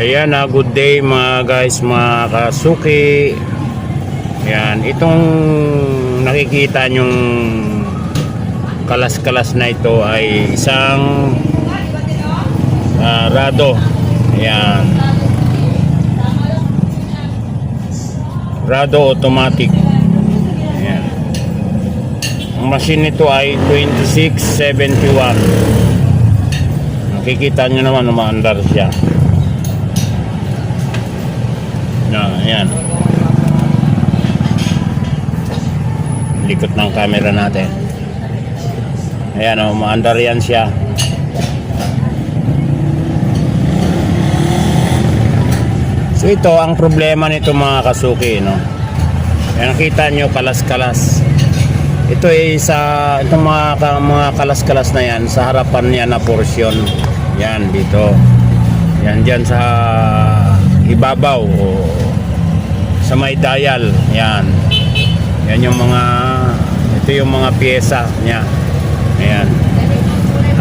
Ayan na, good day mga guys, mga kasuki. Ayan, itong nakikita nyong kalas-kalas na ito ay isang ah, rado. Ayan. Rado automatic. Ayan. Ang machine nito ay 2671. Nakikita nyo naman umaandar siya. Na, ayan. Likot ng camera natin. Ayan, oh, umaandar yan siya. So ito, ang problema nito mga kasuki, no? Ayan, nakita nyo, kalas-kalas. Ito ay sa, itong mga, mga kalas-kalas na yan, sa harapan niya na portion. Yan, dito. Yan, dyan sa ibabaw. O, sa may dial. Yan. Yan yung mga, ito yung mga pyesa niya. Ayan.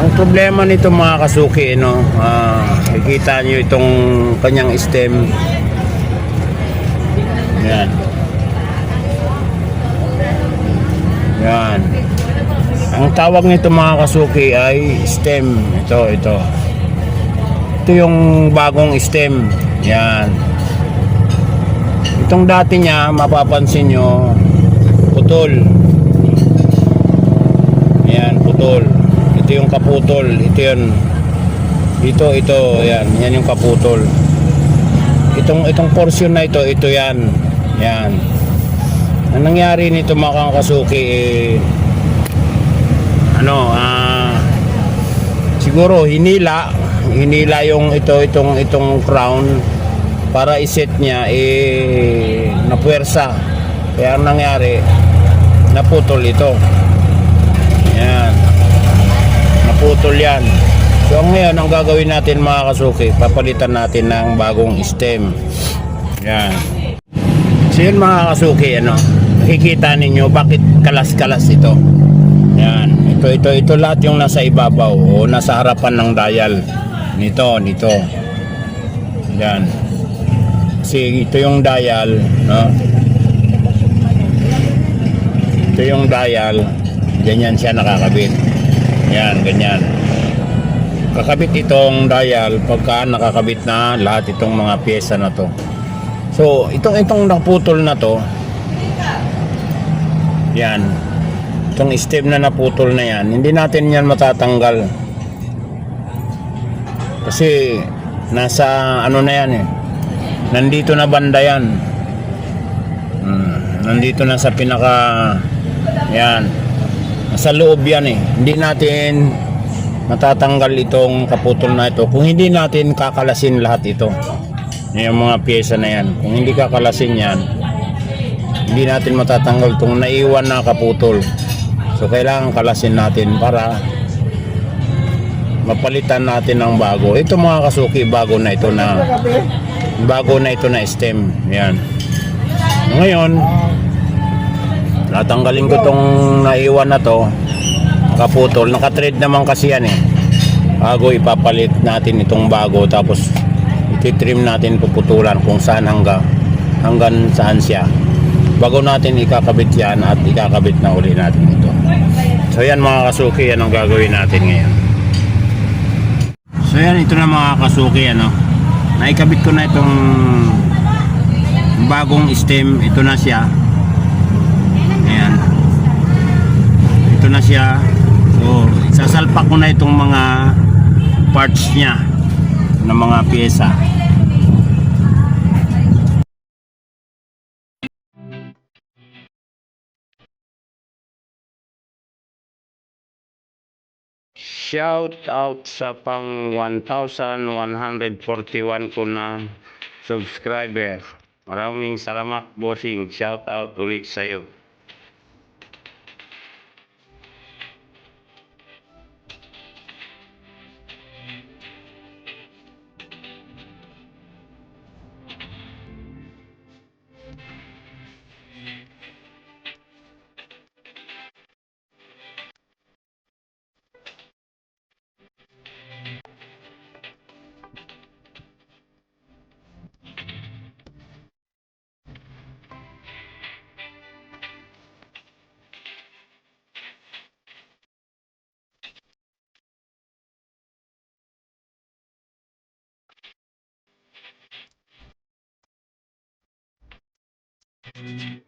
Ang problema nito mga kasuki, no, ah, nakikita nyo itong kanyang stem. Yan. Yan. Ang tawag nito mga kasuki ay stem. Ito, ito. Ito yung bagong stem. Yan. Itong dati niya, mapapansin nyo, putol. Yan, putol. Ito yung kaputol. Ito yun. Dito, ito. Yan. Yan yung kaputol. Itong, itong portion na ito, ito yan. Yan. Ang nangyari nito mga kasuki, eh, ano, ah, siguro hinila, hinila yung ito, itong, itong crown para iset niya, eh, napuwersa. Kaya ang nangyari, naputol ito. Yan. Naputol yan. So ngayon, ang gagawin natin mga kasuki, papalitan natin ng bagong stem. Yan. So yun mga kasuki, ano, nakikita ninyo bakit kalas-kalas ito. Yan. Ito, ito, ito lahat yung nasa ibabaw o nasa harapan ng dial. Nito, nito. Yan. Kasi ito yung dial, no? Ito yung dial. Ganyan siya nakakabit. Yan, ganyan. Kakabit itong dial pagka nakakabit na lahat itong mga pyesa na to. So, itong itong naputol na to. Yan. Itong stem na naputol na yan, hindi natin yan matatanggal. Kasi nasa ano na yan eh. Nandito na banda yan. Hmm, nandito na sa pinaka yan. Nasa loob yan eh. Hindi natin matatanggal itong kaputol na ito kung hindi natin kakalasin lahat ito. Yung mga pyesa na yan. Kung hindi kakalasin yan, hindi natin matatanggal itong naiwan na kaputol. So kailangan kalasin natin para mapalitan natin ng bago. Ito mga kasuki, bago na ito na bago na ito na stem. Yan. Ngayon, natanggalin ko tong naiwan na to kaputol. Nakatrade naman kasi yan eh. Bago ipapalit natin itong bago tapos ititrim natin puputulan kung saan hanggang hanggang saan siya bago natin ikakabit yan at ikakabit na uli natin ito so yan mga kasuki yan ang gagawin natin ngayon so yan ito na mga kasuki ano. Naikabit ko na itong bagong stem. Ito na siya. Ayan. Ito na siya. So sasalpak ko na itong mga parts niya ng mga pyesa Shout out sa pang 1,141 ko na subscriber. Maraming salamat bossing. Shout out ulit sa'yo. Mm-hmm.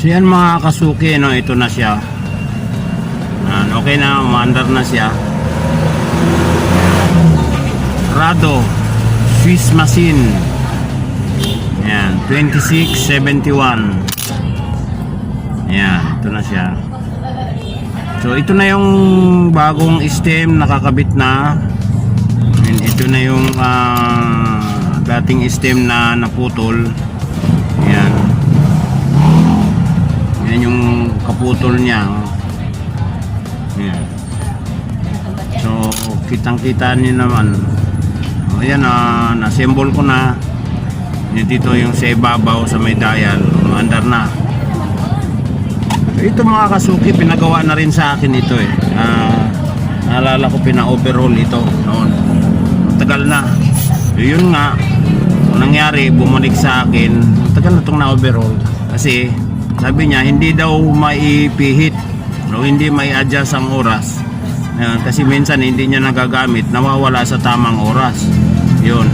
So yan mga kasuki, no, ito na siya. Okay na, umaandar na siya. Rado, Swiss machine. Yan, 2671. Yan, ito na siya. So ito na yung bagong stem nakakabit na. And ito na yung ah, dating stem na naputol. Yan. Yan yung kaputol niya. So, kitang-kita niyo naman. O yan, ah, na-assemble ko na. Yan dito yung sa ibabaw sa may dial. Under na. Ito mga kasuki, pinagawa na rin sa akin ito eh. Ah, naalala ko pina-overhaul ito noon. Tagal na. Yun nga, ang nangyari, bumalik sa akin. Tagal na itong na-overhaul. Kasi, sabi niya, hindi daw maipihit o hindi may adjust ang oras. Ayan, kasi minsan hindi niya nagagamit, nawawala sa tamang oras. Yun.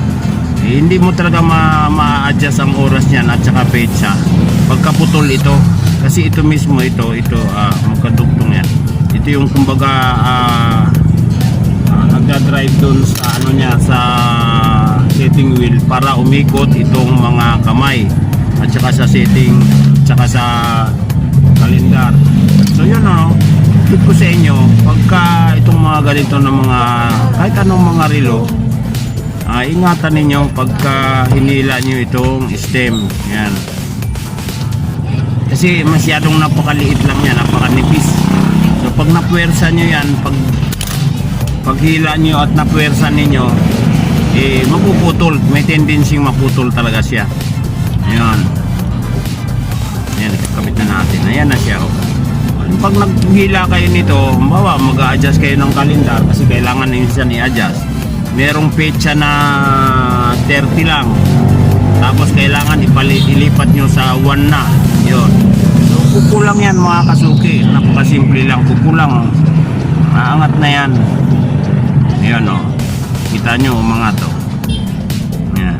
Eh, hindi mo talaga ma- ma-adjust ang oras niyan at saka petsa. Pagkaputol ito, kasi ito mismo ito, ito ah, magkadugtong yan. Ito yung kumbaga ah, ah, nagda-drive doon sa ano niya sa setting wheel para umikot itong mga kamay at saka sa setting at saka sa kalendar tip ko sa inyo pagka itong mga ganito na mga kahit anong mga relo ah, ingatan ninyo pagka hinila nyo itong stem. Yan. Kasi masyadong napakaliit lang yan napakanipis. So pag napuwersa nyo yan pag paghila nyo at napuwersa ninyo eh mapuputol. May tendency maputol talaga siya. Ayan ayan nakakabit na natin. Ayan na siya oh. Pag naghila kayo nito bawa mag-a-adjust kayo ng kalendar kasi kailangan siya i-adjust merong petsa na 30 lang tapos kailangan ilipat nyo sa 1 na yun so kukulang yan mga kasuki napakasimple lang kukulang oh. maangat na yan Ayan o. Kita nyo mga to. Ayan.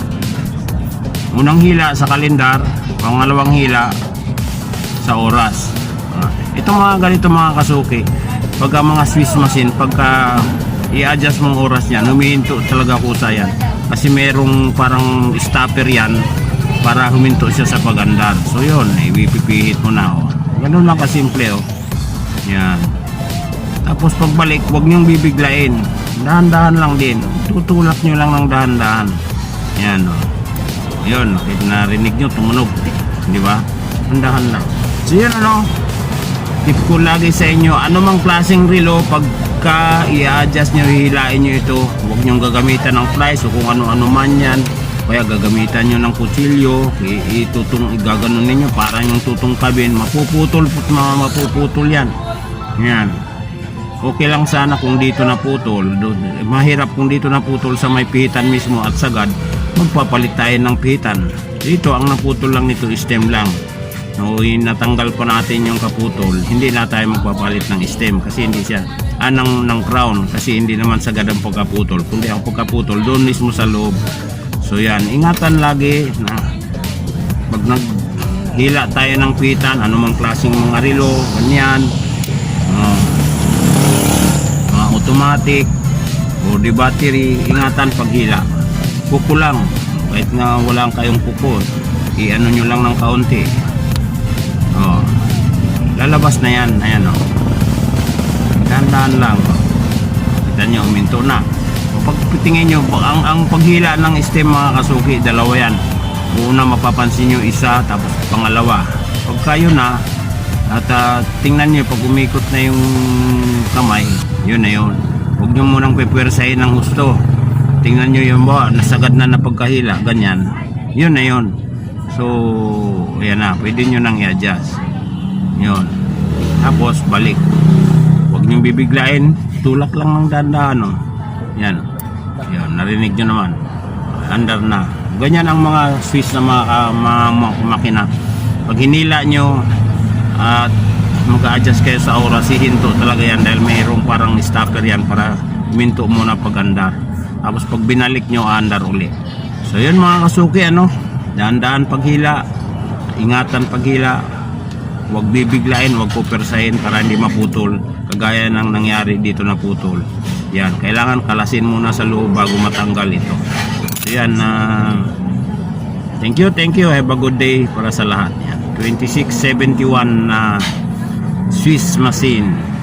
Unang hila sa kalendar, pangalawang hila sa oras. Ah, Ito mga ganito mga kasuki. Pagka mga Swiss machine, pagka i-adjust mong oras niyan, humihinto talaga kusa yan. Kasi merong parang stopper yan para huminto siya sa pagandar. So yun, ipipihit mo na o. Ganun lang kasimple o. Yan. Tapos pagbalik, huwag niyong bibiglain. Dahan-dahan lang din. Tutulak niyo lang ng dahan-dahan. Yan o. Yun, narinig niyo, tumunog. Di ba? Dahan lang. So yun ano, tip ko lagi sa inyo, anumang klaseng relo, pagka i-adjust nyo, hihilain nyo ito, huwag nyo gagamitan ng flies o kung ano-ano man yan. Kaya gagamitan nyo ng kutsilyo, itutong, igaganon ninyo para yung tutong kabin, mapuputol, put, ma- mapuputol yan. Yan. Okay lang sana kung dito naputol. Do- Mahirap kung dito naputol sa may pihitan mismo at sagad, magpapalit tayo ng pihitan. Dito, ang naputol lang nito, stem lang. No, natanggal pa natin yung kaputol, hindi na tayo magpapalit ng stem kasi hindi siya ah, ng, ng crown kasi hindi naman sagad ang pagkaputol kundi ang pagkaputol doon mismo sa loob. So yan, ingatan lagi na pag naghila tayo ng pitan anumang klaseng mga relo ganyan. Ah, mga automatic o battery ingatan paghila kuko lang kahit nga wala kayong kuko i-ano nyo lang ng kaunti lalabas na yan. Ayan oh. dahan-dahan lang oh. kita nyo uminto na. O pag tingin nyo ang, ang paghila ng stem mga kasuki dalawa yan. Una mapapansin nyo isa tapos pangalawa. Pag kayo na at ah, tingnan nyo pag umikot na yung kamay yun na yun. Huwag nyo munang pepwersahin ng husto tingnan nyo yung ba nasagad na na pagkahila ganyan. Yun na yun. So, ayan na, pwede nyo nang i-adjust. Yun. Tapos, balik. Huwag nyo bibiglain, tulak lang ng dandaan, no? Yan. Yan, narinig nyo naman. Under na. Ganyan ang mga Swiss na mga, ah, mga, mga makina. Pag hinila nyo at mag-adjust kayo sa oras, hihinto talaga yan dahil mayroong parang stopper yan para minto muna pag andar. Tapos pag binalik nyo, andar uli. So yun mga kasuki, ano? Daan-daan paghila, ingatan paghila, huwag bibiglain, huwag pupersahin para hindi maputol. Kagaya ng nangyari dito na putol. Yan, kailangan kalasin muna sa loob bago matanggal ito. So yan, na thank you, thank you. Have a good day para sa lahat. Yan, 2671 na Swiss machine.